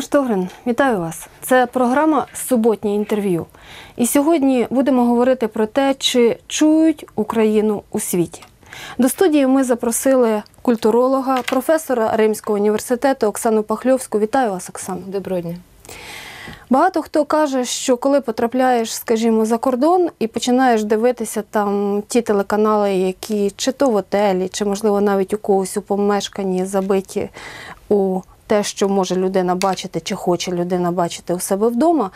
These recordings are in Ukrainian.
Анна Штогрин, вітаю вас. Це програма Суботнє інтерв'ю. І сьогодні будемо говорити про те, чи чують Україну у світі. До студії ми запросили культуролога, професора Римського університету Оксану Пахльовську. Вітаю вас, Оксана. Доброго дня. Багато хто каже, що коли потрапляєш, скажімо, за кордон і починаєш дивитися там ті телеканали, які чи то в отелі, чи, можливо, навіть у когось у помешканні забиті у те, що може людина бачити, чи хоче людина бачити у себе вдома,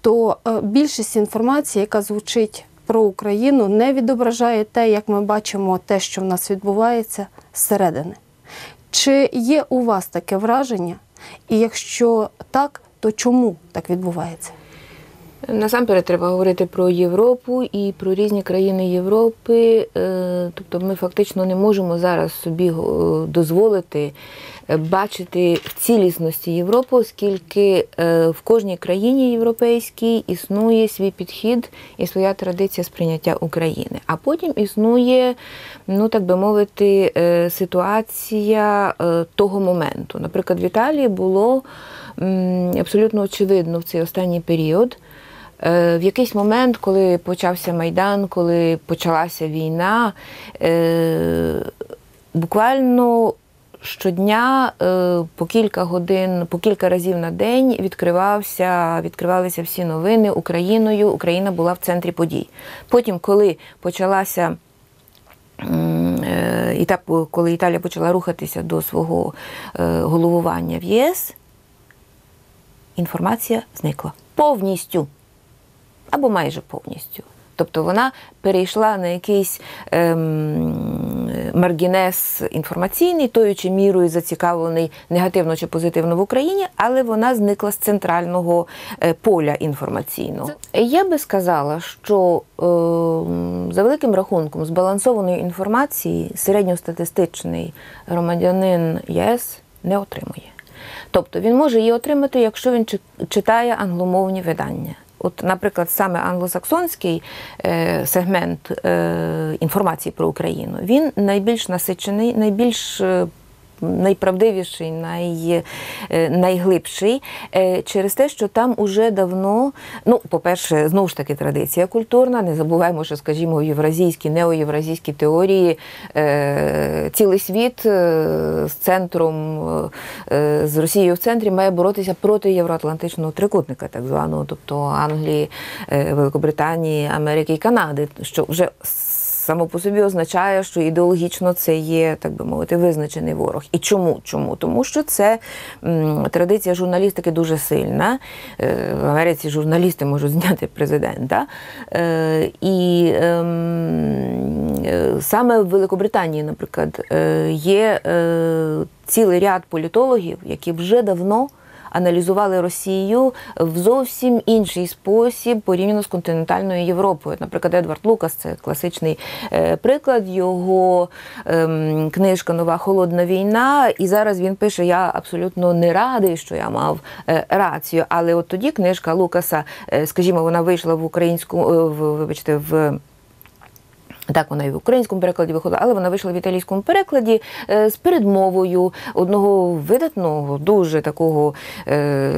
то е, більшість інформації, яка звучить про Україну, не відображає те, як ми бачимо те, що в нас відбувається зсередини. Чи є у вас таке враження? І якщо так, то чому так відбувається? Насамперед треба говорити про Європу і про різні країни Європи. Е, Тобто ми фактично не можемо зараз собі е, дозволити бачити в цілісності Європу, оскільки е, в кожній країні європейській існує свій підхід і своя традиція сприйняття України. А потім існує, ну так би мовити, е, ситуація е, того моменту. Наприклад, в Італії було абсолютно очевидно в цей останній період. В якийсь момент, коли почався Майдан, коли почалася війна, буквально щодня е, по кілька годин, по кілька разів на день відкривався, відкривалися всі новини Україною. Україна була в центрі подій. Потім, коли почалася е, коли Італія почала рухатися до свого е, головування в ЄС, інформація зникла повністю або майже повністю. Тобто вона перейшла на якийсь ем, маргінес інформаційний, тою чи мірою зацікавлений негативно чи позитивно в Україні, але вона зникла з центрального е, поля інформаційного. Я би сказала, що ем, за великим рахунком збалансованої інформації середньостатистичний громадянин ЄС не отримує. Тобто він може її отримати, якщо він чи- читає англомовні видання. От, наприклад, саме англосаксонський е, сегмент е, інформації про Україну, він найбільш насичений, найбільш е, найправдивіший, най, е, найглибший е, через те, що там уже давно, ну, по-перше, знову ж таки традиція культурна. Не забуваємо, що, скажімо, в євразійській, неоєвразійській теорії е, цілий світ з центром, з Росією в центрі має боротися проти євроатлантичного трикутника, так званого, тобто Англії, Великобританії, Америки і Канади, що вже само по собі означає, що ідеологічно це є, так би мовити, визначений ворог. І чому? Чому? Тому що це традиція журналістики дуже сильна. Е, В Америці журналісти можуть зняти президента. Е, І ем, е, саме в Великобританії, наприклад, є цілий ряд політологів, які вже давно аналізували Росію в зовсім інший спосіб порівняно з континентальною Європою. Наприклад, Едвард Лукас це класичний е, приклад. Його ем, книжка Нова холодна війна. І зараз він пише: Я абсолютно не радий, що я мав е, рацію. Але от тоді книжка Лукаса, е, скажімо, вона вийшла в українську, в, вибачте, в. Так, вона і в українському перекладі виходила, але вона вийшла в італійському перекладі е, з передмовою одного видатного, дуже такого е,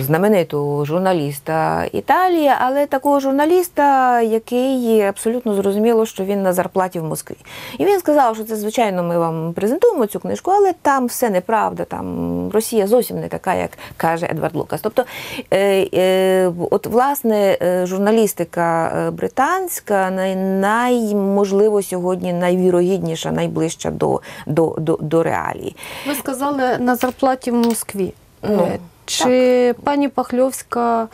знаменитого журналіста Італії, але такого журналіста, який абсолютно зрозуміло, що він на зарплаті в Москві. І він сказав, що це звичайно ми вам презентуємо цю книжку, але там все неправда. Там Росія зовсім не така, як каже Едвард Лукас. Тобто, е, е, от власне е, журналістика е, британська най, най можливо сьогодні найвірогідніша, найближча до, до, до, до реалії. Ви сказали на зарплаті в Москві. Ну, Е, Чи пані Пахльовська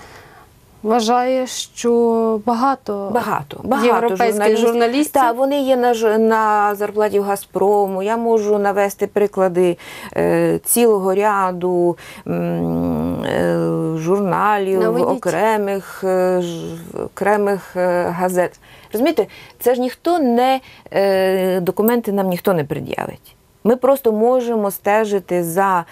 вважає, що багато, Багато, багато європейських журналістів. журналістів Так, вони є на, на зарплаті в Газпрому. Я можу навести приклади е, цілого ряду е, журналів, Наведіть. окремих, е, окремих е, газет. Розумієте, це ж ніхто не е, документи нам ніхто не пред'явить. Ми просто можемо стежити за,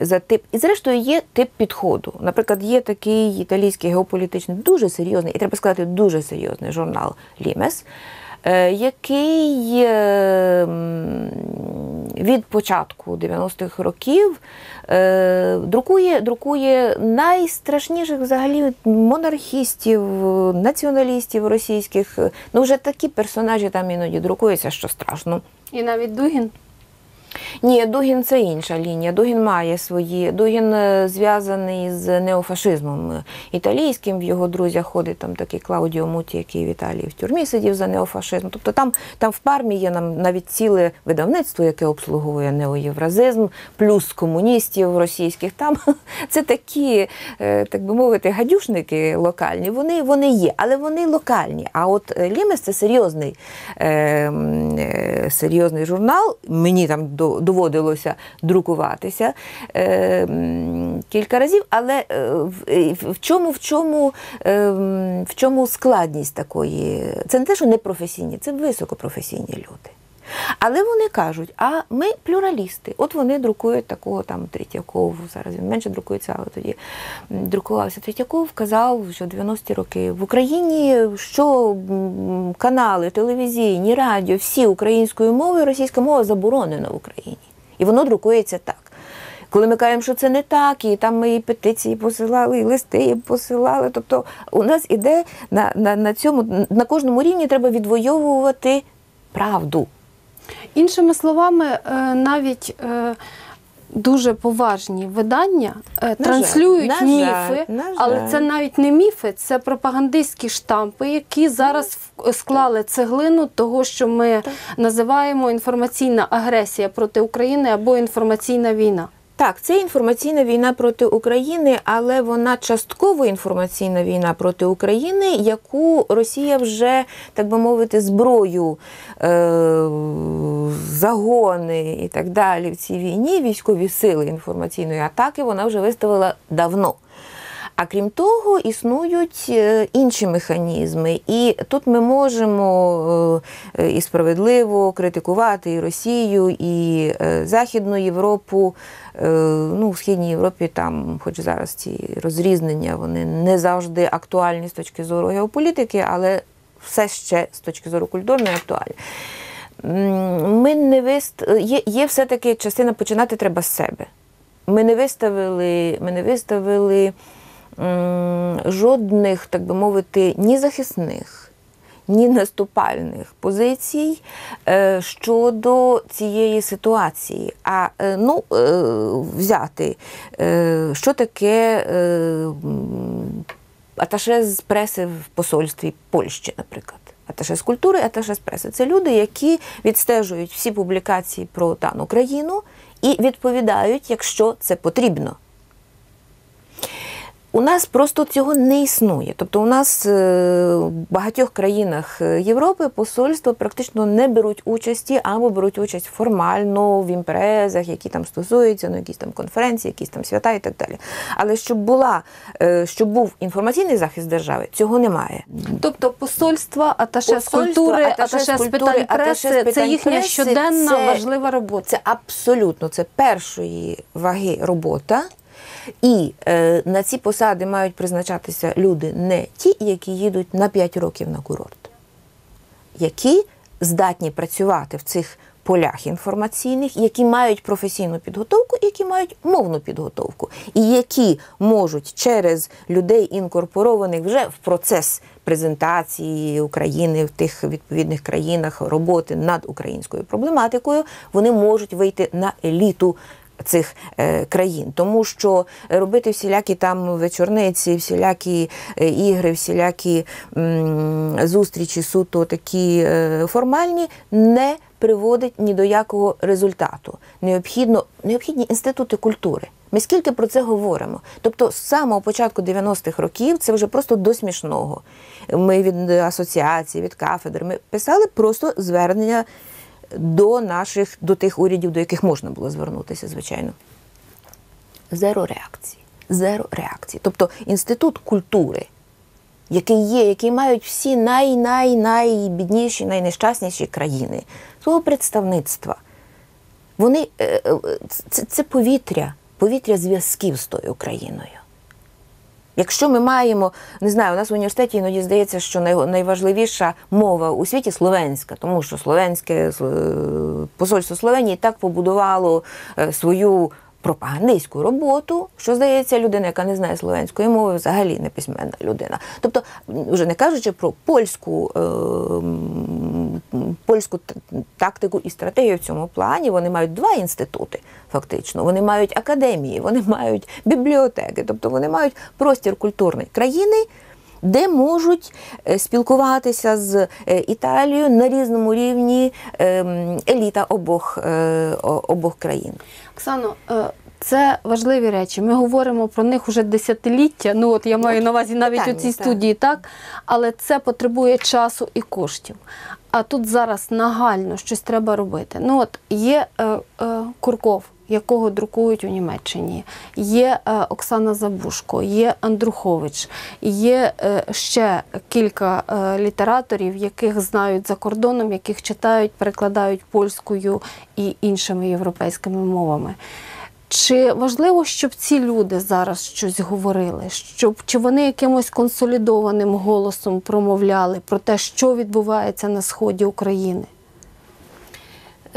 за тип. І зрештою є тип підходу. Наприклад, є такий італійський геополітичний, дуже серйозний, і треба сказати, дуже серйозний журнал Лімес, який е, від початку 90-х років е, друкує, друкує найстрашніших взагалі монархістів, націоналістів російських. Ну, вже такі персонажі там іноді друкуються, що страшно. І навіть Дугін. Ні, Дугін це інша лінія. Дугін має свої. Дугін е, зв'язаний з неофашизмом італійським. В його друзях ходить там такий Клаудіо Муті, який в Італії в тюрмі сидів за неофашизм. Тобто там, там в пармі є нам навіть ціле видавництво, яке обслуговує неоєвразизм, плюс комуністів російських. Там це такі, е, так би мовити, гадюшники локальні. Вони, вони є, але вони локальні. А от е, Лімес це серйозний, серйозний журнал. Мені там до доводилося друкуватися е, кілька разів, але е, в, в чому в чому, е, в чому складність такої? Це не те, що не професійні, це високопрофесійні люди. Але вони кажуть, а ми плюралісти. От вони друкують такого там Третьяков, зараз він менше друкується, але тоді друкувався. Третьяков казав, що 90-ті роки в Україні що канали, телевізійні, радіо, всі українською мовою, російська мова заборонена в Україні. І воно друкується так. Коли ми кажемо, що це не так, і там ми і петиції посилали, і листи посилали. Тобто у нас іде на, на, на цьому, на кожному рівні треба відвоювати правду. Іншими словами, е, навіть е, дуже поважні видання на транслюють жаль, міфи, жаль, на але жаль. це навіть не міфи, це пропагандистські штампи, які зараз в- склали цеглину того, що ми називаємо інформаційна агресія проти України або інформаційна війна. Так, це інформаційна війна проти України, але вона частково інформаційна війна проти України, яку Росія вже, так би мовити, зброю, е- загони і так далі в цій війні, військові сили інформаційної атаки, вона вже виставила давно. А крім того, існують е, інші механізми, і тут ми можемо е, і справедливо критикувати і Росію, і е, Західну Європу. Ну, в Східній Європі там, хоч зараз ці розрізнення, вони не завжди актуальні з точки зору геополітики, але все ще з точки зору культурної актуальні. Ми не вист... є, є все-таки частина починати треба з себе. Ми не виставили, ми не виставили жодних, так би мовити, ні захисних, ні наступальних позицій е, щодо цієї ситуації. А е, ну, е, взяти, е, що таке е, аташе з преси в посольстві Польщі, наприклад. Аташе з культури, аташе з преси. Це люди, які відстежують всі публікації про дану країну і відповідають, якщо це потрібно. У нас просто цього не існує. Тобто, у нас е, в багатьох країнах е, Європи посольства практично не беруть участі або беруть участь формально в імпрезах, які там стосуються, ну якісь там конференції, якісь там свята і так далі. Але щоб була, е, щоб був інформаційний захист держави, цього немає. Тобто посольства, аташе з культури, аташе з питань преси, це їхня щоденна це- важлива робота. Це абсолютно це першої ваги робота. І е, на ці посади мають призначатися люди не ті, які їдуть на 5 років на курорт, які здатні працювати в цих полях інформаційних, які мають професійну підготовку, які мають мовну підготовку, і які можуть через людей інкорпорованих вже в процес презентації України в тих відповідних країнах роботи над українською проблематикою, вони можуть вийти на еліту цих е, країн, тому що робити всілякі там вечорниці, всілякі е, ігри, всілякі зустрічі суто такі е, формальні не приводить ні до якого результату. Необхідно, необхідні інститути культури. Ми скільки про це говоримо? Тобто, з самого початку 90-х років це вже просто до смішного. Ми від асоціації, від кафедр, ми писали просто звернення до наших, до тих урядів, до яких можна було звернутися, звичайно. Зеро реакції. Зеро реакції. Тобто інститут культури, який є, який мають всі най-най-найбідніші, найнещасніші країни, свого представництва. Вони, е, е, це, це повітря, повітря зв'язків з тою країною. Якщо ми маємо, не знаю, у нас в університеті іноді здається, що най- найважливіша мова у світі словенська, тому що словенське е, посольство Словенії так побудувало е, свою пропагандистську роботу, що здається, людина, яка не знає словенської мови, взагалі не письменна людина. Тобто, вже не кажучи про польську, е, польську тактику і стратегію в цьому плані, вони мають два інститути, фактично. Вони мають академії, вони мають бібліотеки, тобто вони мають простір культурний країни. Де можуть е, спілкуватися з е, Італією на різному рівні ем, еліта обох, е, обох країн. Оксано, е, це важливі речі. Ми говоримо про них уже десятиліття. Ну от я маю на увазі навіть у питання, цій так. студії, так але це потребує часу і коштів. А тут зараз нагально щось треба робити. Ну от є е, е, Курков. Якого друкують у Німеччині, є е, Оксана Забушко, є Андрухович, є е, ще кілька е, літераторів, яких знають за кордоном, яких читають, перекладають польською і іншими європейськими мовами. Чи важливо, щоб ці люди зараз щось говорили? Щоб чи вони якимось консолідованим голосом промовляли про те, що відбувається на сході України?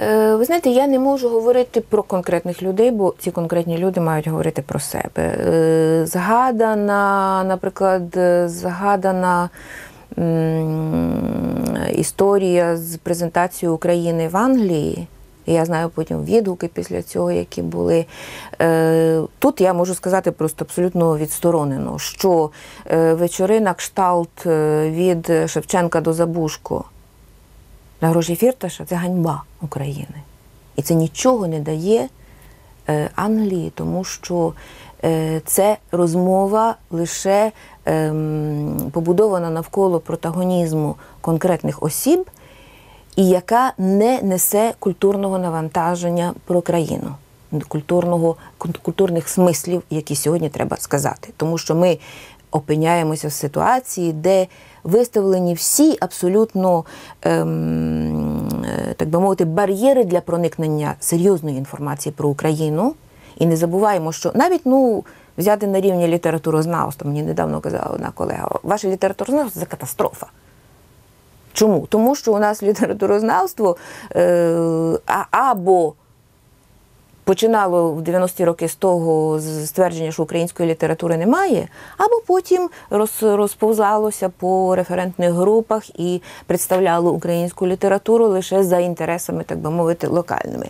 Е, Ви знаєте, я не можу говорити про конкретних людей, бо ці конкретні люди мають говорити про себе. Е, Згадана, наприклад, е, згадана історія з презентацією України в Англії. Я знаю потім відгуки після цього, які були. Тут я можу сказати просто абсолютно відсторонено, що вечори на кшталт від Шевченка до Забушко на гроші Фірташа це ганьба України. І це нічого не дає е, Англії, тому що е, це розмова лише ем, побудована навколо протагонізму конкретних осіб, і яка не несе культурного навантаження про країну, культурного, культурних смислів, які сьогодні треба сказати. Тому що ми опиняємося в ситуації, де виставлені всі абсолютно, ем, е, так би мовити, бар'єри для проникнення серйозної інформації про Україну. І не забуваємо, що навіть ну, взяти на рівні літературознавства, мені недавно казала одна колега, ваше літературознавство це катастрофа. Чому? Тому що у нас літературознавство е, або починало в 90-ті роки з того ствердження, що української літератури немає, або потім роз, розповзалося по референтних групах і представляло українську літературу лише за інтересами, так би мовити, локальними.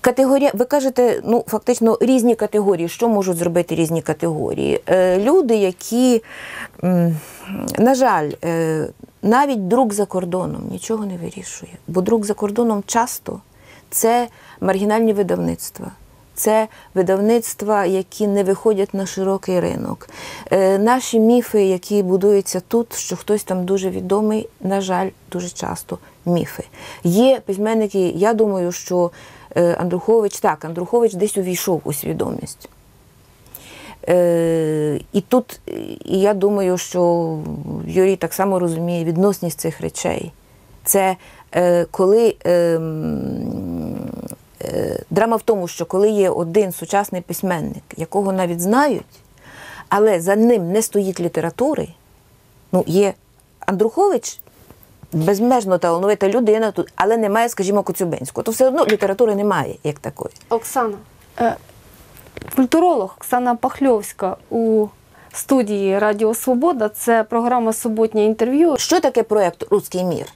Категорія, ви кажете, ну фактично різні категорії. Що можуть зробити різні категорії? Е, люди, які, на жаль, е, навіть друк за кордоном нічого не вирішує, бо друк за кордоном часто це маргінальні видавництва. Це видавництва, які не виходять на широкий ринок. Е, наші міфи, які будуються тут, що хтось там дуже відомий, на жаль, дуже часто міфи. Є письменники, я думаю, що е, Андрухович, так, Андрухович десь увійшов у свідомість. Е, і тут, і я думаю, що Юрій так само розуміє відносність цих речей. Це е, коли е, драма в тому, що коли є один сучасний письменник, якого навіть знають, але за ним не стоїть літератури, ну, є Андрухович. Безмежно талановита людина тут, але немає, скажімо, Коцюбинського. То все одно літератури немає як такої. Оксана, е, культуролог Оксана Пахльовська у студії Радіо Свобода. Це програма Суботнє інтерв'ю. Що таке проєкт Руський мір?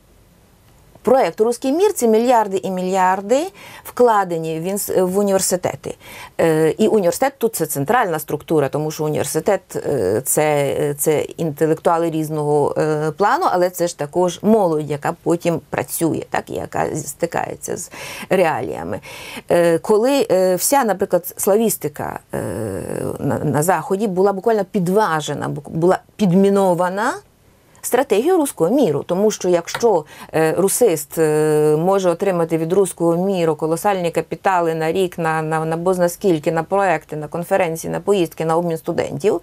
Проєкт Руський мір це мільярди і мільярди вкладені в, університети. Е, І університет тут це центральна структура, тому що університет е, це, це інтелектуали різного е, плану, але це ж також молодь, яка потім працює, так, яка стикається з реаліями. Коли вся, наприклад, славістика на, Заході була буквально підважена, бу- була підмінована стратегію руського міру. Тому що якщо е, русист е, може отримати від руського міру колосальні капітали на рік, на, на, на бозна скільки, на проекти, на конференції, на поїздки, на обмін студентів,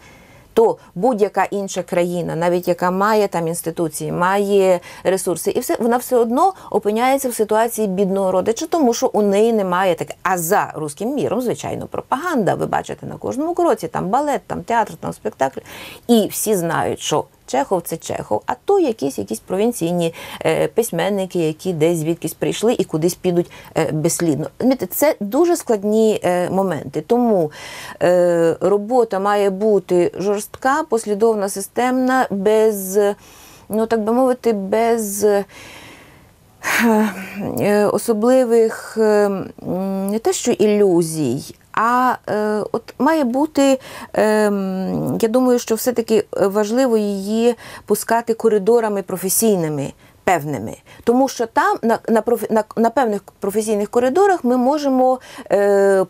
то будь-яка інша країна, навіть яка має там інституції, має ресурси, і все вона все одно опиняється в ситуації бідного родича, тому що у неї немає таке. А за руським міром, звичайно, пропаганда. Ви бачите на кожному кроці, там балет, там театр, там спектакль. І всі знають, що Чехов це Чехов, а то якісь якісь провінційні е, письменники, які десь звідкись прийшли і кудись підуть е, безслідно. Це дуже складні е, моменти. Тому е, робота має бути жорстка, послідовна, системна, без, ну так би мовити, без. е, Особливих е, не те, що ілюзій, а е, от має бути, е, я думаю, що все-таки важливо її пускати коридорами професійними. Певними, тому що там на на, на, на певних професійних коридорах ми можемо е, е,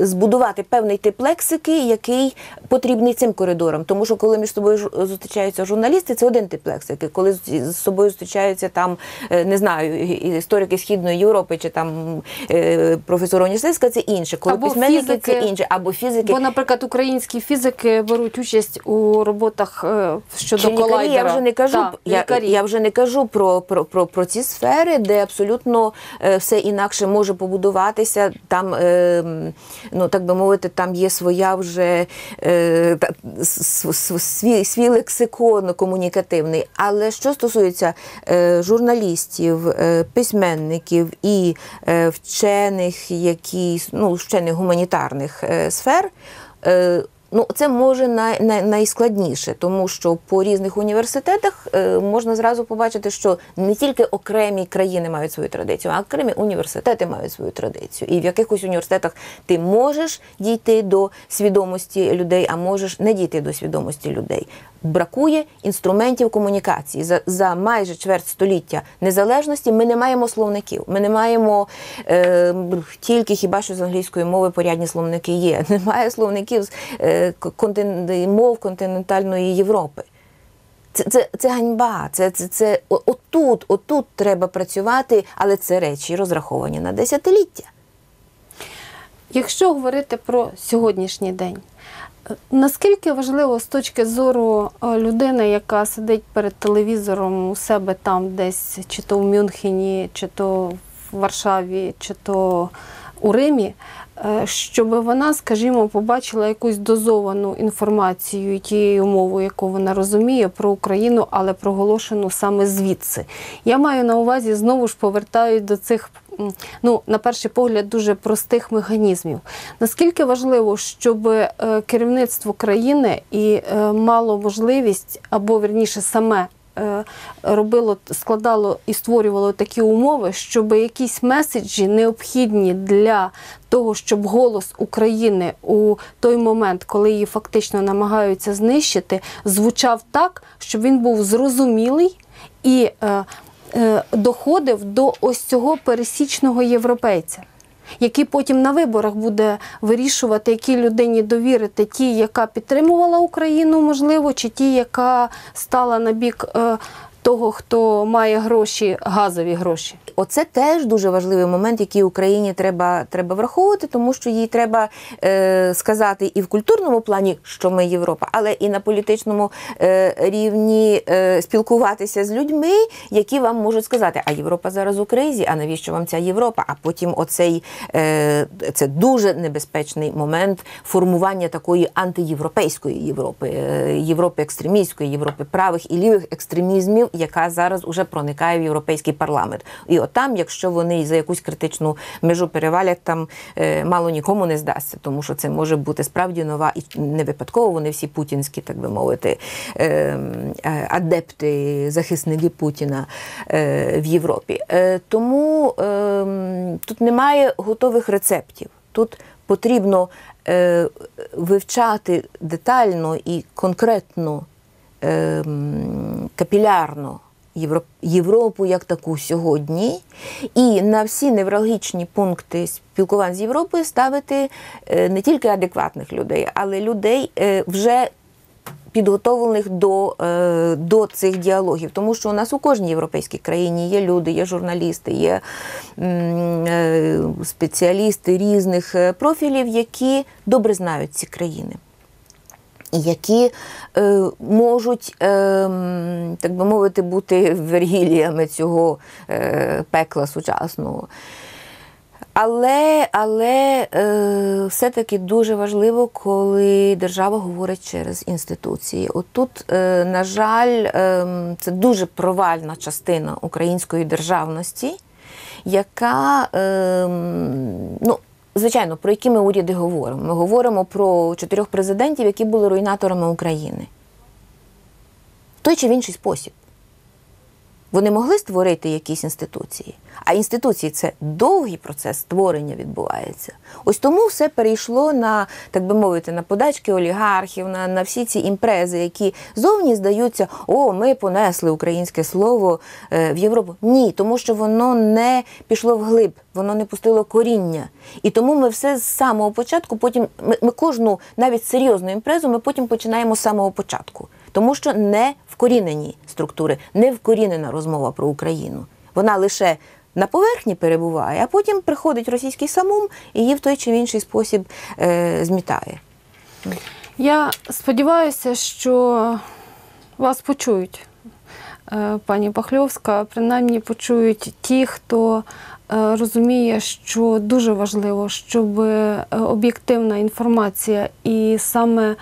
збудувати певний тип лексики, який потрібний цим коридорам. Тому що коли між собою зустрічаються журналісти, це один тип лексики. Коли з собою зустрічаються там, е, не знаю, історики Східної Європи чи там е, професор університетська, це інше. Коли Або письменники це інше, або фізики. Бо, наприклад, українські фізики беруть участь у роботах е, щодо колайдера. я вже не кажу, Так, я, я вже не кажу про, про, про, про ці сфери, де абсолютно е, все інакше може побудуватися. Там, е, ну так би мовити, там є своя вже е, та- свій, свій лексикон комунікативний. Але що стосується е, журналістів, е, письменників і е, вчених, які ну, вчених гуманітарних е, сфер. Е, Ну, це може най, най, найскладніше, тому що по різних університетах е, можна зразу побачити, що не тільки окремі країни мають свою традицію, а окремі університети мають свою традицію. І в якихось університетах ти можеш дійти до свідомості людей, а можеш не дійти до свідомості людей. Бракує інструментів комунікації за, за майже чверть століття незалежності. Ми не маємо словників. Ми не маємо е, тільки хіба що з англійської мови порядні словники є. Немає словників з е, контин, мов континентальної Європи. Це, це, це ганьба. Це, це, це отут, отут треба працювати, але це речі розраховані на десятиліття. Якщо говорити про сьогоднішній день, е, наскільки важливо з точки зору е, людини, яка сидить перед телевізором у себе там, десь чи то в Мюнхені, чи то в Варшаві, чи то у Римі, е, щоб вона, скажімо, побачила якусь дозовану інформацію тією мовою, яку вона розуміє про Україну, але проголошену саме звідси. Я маю на увазі знову ж повертаюсь до цих ну, на перший погляд, дуже простих механізмів. Наскільки важливо, щоб е, керівництво країни і е, мало можливість, або верніше саме е, робило, складало і створювало такі умови, щоб якісь меседжі необхідні для того, щоб голос України у той момент, коли її фактично намагаються знищити, звучав так, щоб він був зрозумілий і доходив до ось цього пересічного європейця. Який потім на виборах буде вирішувати, якій людині довірити, ті, яка підтримувала Україну, можливо, чи ті, яка стала на бік е, того, хто має гроші, газові гроші. Оце теж дуже важливий момент, який Україні треба, треба враховувати, тому що їй треба е, сказати і в культурному плані, що ми Європа, але і на політичному е, рівні е, спілкуватися з людьми, які вам можуть сказати, а Європа зараз у кризі, а навіщо вам ця Європа? А потім оцей е, це дуже небезпечний момент формування такої антиєвропейської Європи, е, Європи екстремістської, Європи правих і лівих екстремізмів, яка зараз уже проникає в європейський парламент. І от там, якщо вони за якусь критичну межу перевалять, там е, мало нікому не здасться, тому що це може бути справді нова і не випадково. Вони всі путінські, так би мовити, е, е, адепти, захисники Путіна в Європі. Тому тут немає готових рецептів. Тут потрібно вивчати детально і конкретно капілярно Євро- Європу як таку сьогодні, і на всі неврологічні пункти спілкувань з Європою ставити е, не тільки адекватних людей, але людей е, вже підготовлених до, е, до цих діалогів. Тому що у нас у кожній європейській країні є люди, є журналісти, є спеціалісти різних профілів, які добре знають ці країни. Які е, можуть, е, так би мовити, бути вергіліями цього е, пекла сучасного. Але, але е, все-таки дуже важливо, коли держава говорить через інституції. От тут, е, на жаль, е, це дуже провальна частина української державності, яка, е, ну, звичайно, про які ми уряди говоримо. Ми говоримо про чотирьох президентів, які були руйнаторами України. В той чи в інший спосіб. Вони могли створити якісь інституції, а інституції це довгий процес створення відбувається. Ось тому все перейшло на, так би мовити, на подачки олігархів, на, на всі ці імпрези, які зовні здаються, о, ми понесли українське слово е, в Європу. Ні, тому що воно не пішло вглиб, воно не пустило коріння. І тому ми все з самого початку, потім ми, ми кожну навіть серйозну імпрезу, ми потім починаємо з самого початку. Тому що не вкорінені структури, не вкорінена розмова про Україну. Вона лише на поверхні перебуває, а потім приходить російський самум і її в той чи інший спосіб е, змітає. Я сподіваюся, що вас почують, е, пані Пахльовська. Принаймні почують ті, хто е, розуміє, що дуже важливо, щоб е, об'єктивна інформація і саме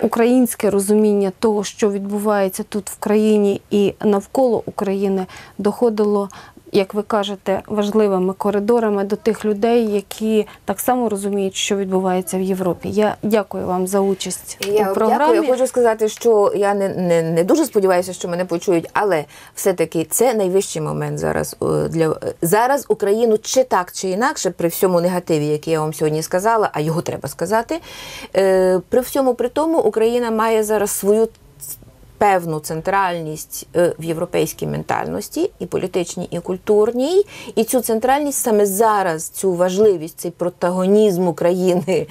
українське розуміння того, що відбувається тут в країні і навколо України, доходило. Як ви кажете, важливими коридорами до тих людей, які так само розуміють, що відбувається в Європі. Я дякую вам за участь Я у програмі. дякую. Я хочу сказати, що я не, не, не дуже сподіваюся, що мене почують, але все-таки це найвищий момент зараз е, для зараз Україну чи так, чи інакше, при всьому негативі, який я вам сьогодні сказала, а його треба сказати. е, При всьому при тому Україна має зараз свою певну центральність е, в європейській ментальності, і політичній, і культурній. І цю центральність саме зараз, цю важливість, цей протагонізм України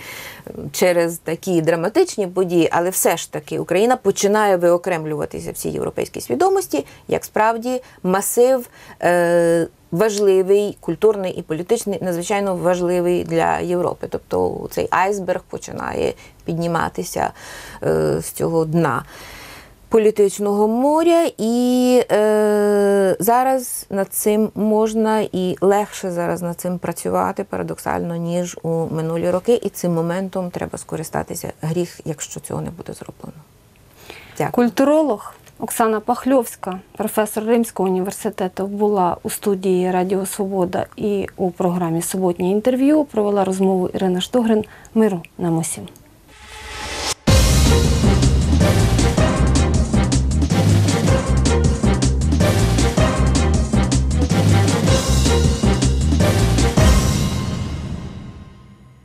через такі драматичні події, але все ж таки Україна починає виокремлюватися в цій європейській свідомості, як справді масив. Е- Важливий культурний і політичний, надзвичайно важливий для Європи. Тобто цей айсберг починає підніматися е, з цього дна політичного моря, і е, зараз над цим можна і легше зараз над цим працювати парадоксально, ніж у минулі роки. І цим моментом треба скористатися гріх, якщо цього не буде зроблено. Дякую. Культуролог Оксана Пахльовська, професор Римського університету, була у студії Радіо Свобода і у програмі Суботнє інтерв'ю провела розмову Ірина Штогрин. Миру нам усім.